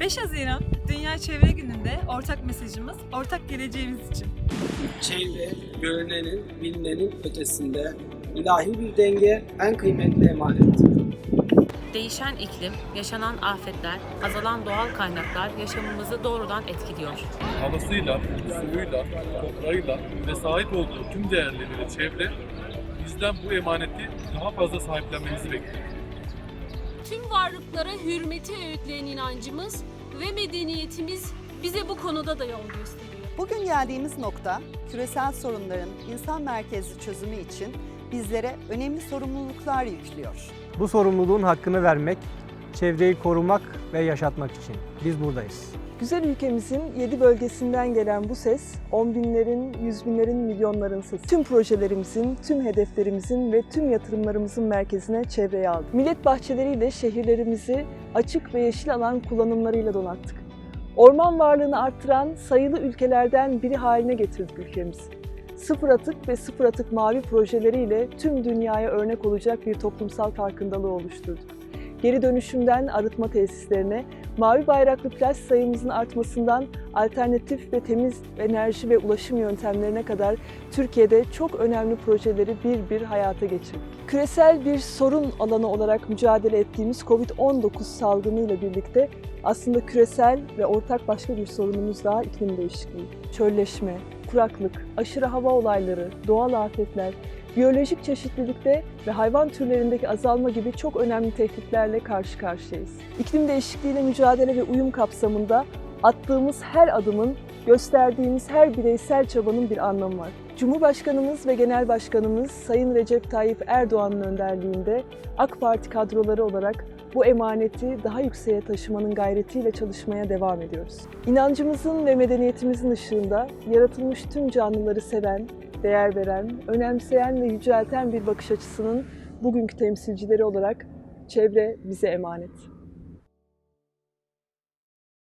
5 Haziran Dünya Çevre Günü'nde ortak mesajımız ortak geleceğimiz için. Çevre, görünenin, bilinenin ötesinde ilahi bir denge en kıymetli emanettir. Değişen iklim, yaşanan afetler, azalan doğal kaynaklar yaşamımızı doğrudan etkiliyor. havasıyla, suyuyla, toprağıyla ve sahip olduğu tüm değerleriyle çevre bizden bu emaneti daha fazla sahiplenmemizi bekliyor. Tüm varlıklara hürmeti öğütleyen inancımız ve medeniyetimiz bize bu konuda da yol gösteriyor. Bugün geldiğimiz nokta küresel sorunların insan merkezli çözümü için bizlere önemli sorumluluklar yüklüyor. Bu sorumluluğun hakkını vermek, çevreyi korumak ve yaşatmak için. Biz buradayız. Güzel ülkemizin 7 bölgesinden gelen bu ses, on binlerin, yüz binlerin, milyonların sesi. Tüm projelerimizin, tüm hedeflerimizin ve tüm yatırımlarımızın merkezine çevreyi aldık. Millet bahçeleriyle şehirlerimizi açık ve yeşil alan kullanımlarıyla donattık. Orman varlığını arttıran sayılı ülkelerden biri haline getirdik ülkemizi. Sıfır atık ve sıfır atık mavi projeleriyle tüm dünyaya örnek olacak bir toplumsal farkındalığı oluşturduk. Geri dönüşümden arıtma tesislerine, mavi bayraklı plaj sayımızın artmasından alternatif ve temiz enerji ve ulaşım yöntemlerine kadar Türkiye'de çok önemli projeleri bir bir hayata geçirdik. Küresel bir sorun alanı olarak mücadele ettiğimiz COVID-19 salgınıyla birlikte aslında küresel ve ortak başka bir sorunumuz daha iklim değişikliği. Çölleşme, kuraklık, aşırı hava olayları, doğal afetler, biyolojik çeşitlilikte ve hayvan türlerindeki azalma gibi çok önemli tehditlerle karşı karşıyayız. İklim değişikliğiyle mücadele ve uyum kapsamında attığımız her adımın, gösterdiğimiz her bireysel çabanın bir anlamı var. Cumhurbaşkanımız ve Genel Başkanımız Sayın Recep Tayyip Erdoğan'ın önderliğinde AK Parti kadroları olarak bu emaneti daha yükseğe taşımanın gayretiyle çalışmaya devam ediyoruz. İnancımızın ve medeniyetimizin ışığında yaratılmış tüm canlıları seven, değer veren, önemseyen ve yücelten bir bakış açısının bugünkü temsilcileri olarak çevre bize emanet.